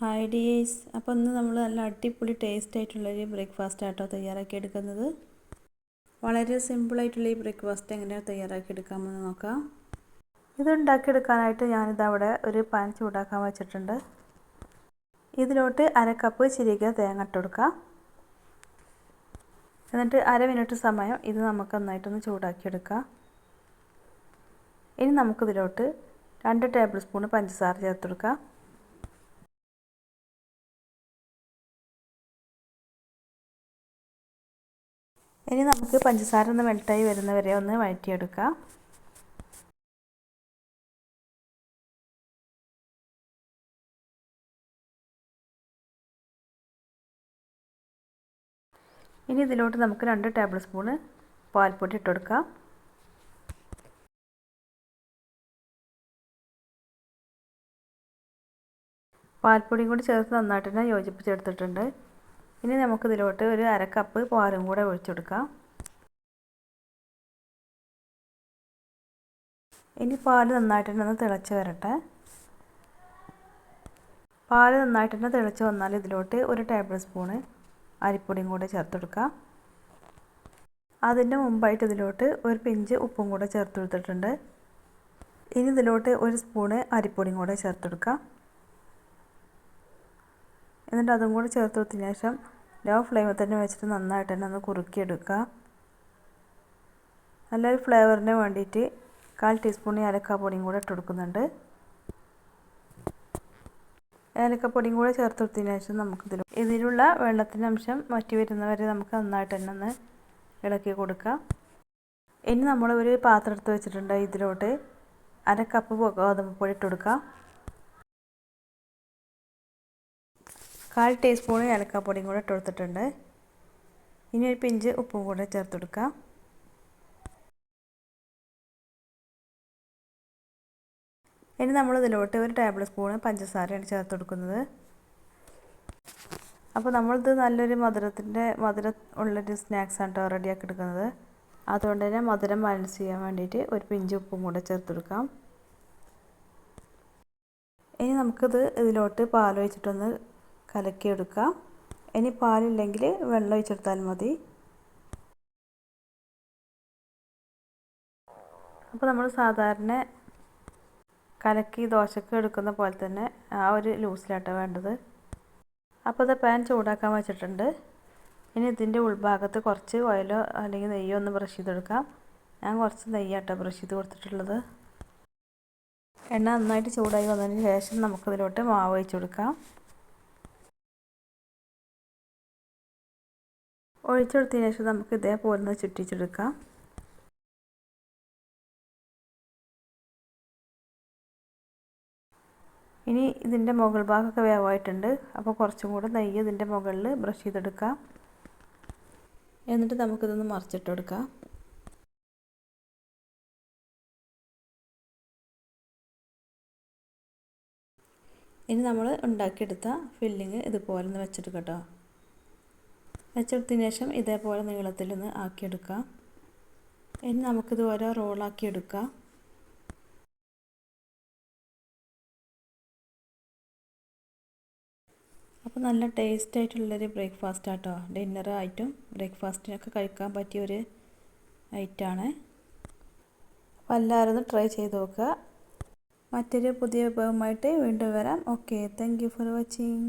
Hi dears അപ്പോൾ ഇന്ന് നമ്മൾ നല്ല അടിപൊളി ടേസ്റ്റ് ആയിട്ടുള്ളൊരു ബ്രേക്ക്ഫാസ്റ്റ് ആട്ടോ തയ്യാറാക്കി എടുക്കുന്നത്. വളരെ സിമ്പിളായിട്ടുള്ള ഈ ബ്രേക്ക്ഫാസ്റ്റ് എങ്ങനെയാണ് തയ്യാറാക്കി എടുക്കാമെന്ന് നോക്കാം. ഇതുണ്ടാക്കിയെടുക്കാനായിട്ട് ഞാനിതവിടെ ഒരു പാൻ ചൂടാക്കാൻ വെച്ചിട്ടുണ്ട്. ഇതിലോട്ട് അര കപ്പ് ചിരിക തേങ്ങ ഇട്ട് കൊടുക്കാം. എന്നിട്ട് അര മിനിറ്റ് സമയം ഇത് നമുക്ക് നന്നായിട്ടൊന്ന് ചൂടാക്കിയെടുക്കാം ഇനി നമുക്കിതിലോട്ട് രണ്ട് ടേബിൾ സ്പൂൺ പഞ്ചസാര ചേർത്ത് കൊടുക്കാം ഇനി നമുക്ക് പഞ്ചസാര ഒന്ന് മെൽട്ടായി വരുന്നവരെ ഒന്ന് വഴറ്റിയെടുക്കാം. ഇനി ഇതിലോട്ട് നമുക്ക് രണ്ട് ടേബിൾ സ്പൂണ് പാൽപ്പൊടി ഇട്ട് പാൽപ്പൊടിയും കൂടി ചേർത്ത് നന്നായിട്ട് തന്നെ യോജിപ്പിച്ചെടുത്തിട്ടുണ്ട്. ഇനി നമുക്കിതിലോട്ട് ഒരു അര കപ്പ് പാലും കൂടെ ഒഴിച്ചെടുക്കാം. ഇനി പാൽ നന്നായിട്ട് തന്നെ തിളച്ച് വരട്ടെ. പാൽ നന്നായിട്ട് തന്നെ തിളച്ച് വന്നാൽ ഇതിലോട്ട് ഒരു ടേബിൾ സ്പൂണ് അരിപ്പൊടിയും കൂടെ ചേർത്തെടുക്കാം. അതിന്റെ മുമ്പായിട്ട് ഇതിലോട്ട് ഒരു പിഞ്ച് ഉപ്പും കൂടെ ചേർത്ത് കൊടുത്തിട്ടുണ്ട് ഇനി ഇതിലോട്ട് ഒരു സ്പൂണ് അരിപ്പൊടിയും കൂടെ ചേർത്ത് കൊടുക്കാം എന്നിട്ട് അതും കൂടി ചേർത്ത് കൊടുത്തതിന് ശേഷം ലോ ഫ്ലെയിമിൽ തന്നെ വെച്ചിട്ട് നന്നായിട്ട് തന്നെ ഒന്ന് കുറുക്കിയെടുക്കുക. നല്ലൊരു ഫ്ലേവറിന് വേണ്ടിയിട്ട് കാൽ ടീസ്പൂൺ ഏലക്കാപ്പൊടിയും കൂടെ ഇട്ട് കൊടുക്കുന്നുണ്ട്. ഏലക്കപ്പൊടിയും കൂടെ ചേർത്ത് കൊടുത്തതിന് ശേഷം നമുക്കിതിൽ ഇതിലുള്ള വെള്ളത്തിന്റെ അംശം വറ്റി വരുന്നവരെ നമുക്ക് നന്നായിട്ട് തന്നെ ഒന്ന് ഇളക്കി കൊടുക്കാം. ഇനി നമ്മൾ ഒരു പാത്രം എടുത്ത് വെച്ചിട്ടുണ്ട് ഇതിലോട്ട്. അര കപ്പ് ഗോതമ്പ് പൊടി ഇട്ട് കൊടുക്കാം. കാൽ ടീസ്പൂൺ ഏലക്കാപ്പൊടിയും കൂടെ ഇട്ട് കൊടുത്തിട്ടുണ്ട്. ഇനി ഒരു പിഞ്ച് ഉപ്പും കൂടെ ചേർത്ത് കൊടുക്കാം. ഇനി നമ്മൾ ഇതിലോട്ട് ഒരു ടേബിൾ സ്പൂൺ പഞ്ചസാരയാണ് ചേർത്ത് കൊടുക്കുന്നത്. അപ്പോൾ നമ്മളിത് നല്ലൊരു മധുരത്തിന്റെ മധുരം ഉള്ളൊരു സ്നാക്സാണ് കേട്ടോ റെഡിയാക്കി എടുക്കുന്നത്. അതുകൊണ്ട് തന്നെ മധുരം ബാലൻസ് ചെയ്യാൻ വേണ്ടിയിട്ട് ഒരു പിഞ്ച് ഉപ്പും കൂടെ ചേർത്ത് കൊടുക്കാം. ഇനി നമുക്കിത് ഇതിലോട്ട് പാലൊഴിച്ചിട്ടൊന്ന് കലക്കിയെടുക്കാം ഇനി പാലില്ലെങ്കിൽ വെള്ളം ഒഴിച്ചെടുത്താൽ മതി. അപ്പോൾ നമ്മൾ സാധാരണ കലക്കി ദോശക്ക് എടുക്കുന്ന പോലെ തന്നെ ആ ഒരു ലൂസിലാട്ടോ വേണ്ടത്. അപ്പോൾ ഇത് പാൻ ചൂടാക്കാൻ വെച്ചിട്ടുണ്ട്. ഇനി ഇതിന്റെ ഉൾഭാഗത്ത് കുറച്ച് ഓയിലോ അല്ലെങ്കിൽ നെയ്യോ ഒന്ന് ബ്രഷ് ചെയ്തെടുക്കാം. ഞാൻ കുറച്ച് നെയ്യാട്ടോ ബ്രഷ് ചെയ്ത് കൊടുത്തിട്ടുള്ളത്. എണ്ണ നന്നായിട്ട് ചൂടായി വന്നതിന് ശേഷം നമുക്കിതിലോട്ട് മാവ് ഒഴിച്ചു കൊടുക്കാം ഒഴിച്ചെടുത്തതിന് ശേഷം നമുക്ക് ഇതേപോലെ ഒന്ന് ചുറ്റിച്ചെടുക്കാം. ഇനി ഇതിന്റെ മുകൾ ഭാഗമൊക്കെ വേവായിട്ടുണ്ട്. അപ്പോൾ കുറച്ചും കൂടെ നെയ്യ് ഇതിന്റെ മുകളിൽ ബ്രഷ് ചെയ്തെടുക്കാം. എന്നിട്ട് നമുക്കിതൊന്ന് മറിച്ചിട്ട് കൊടുക്കാം. ഇനി നമ്മൾ ഉണ്ടാക്കിയെടുത്ത ഫില്ലിങ് ഇതുപോലെ ഒന്ന് വെച്ചെടുക്കാം കേട്ടോ. വെച്ചെടുത്തതിന് ശേഷം ഇതേപോലെ നീളത്തിലൊന്ന് ആക്കിയെടുക്കാം ഇനി നമുക്കിത് ഓരോ റോളാക്കി എടുക്കാം അപ്പോൾ നല്ല ടേസ്റ്റ് ആയിട്ടുള്ളൊരു ബ്രേക്ക്ഫാസ്റ്റ് ആട്ടോ. ഡിന്നർ ആയിട്ടും ബ്രേക്ക്ഫാസ്റ്റിനൊക്കെ കഴിക്കാൻ പറ്റിയ ഒരു ഐറ്റമാണ് അപ്പോൾ എല്ലാവരും ഒന്ന് ട്രൈ ചെയ്ത് നോക്കുക. മറ്റൊരു പുതിയ വിഭവമായിട്ട് വീണ്ടും വരാം. Okay thank for watching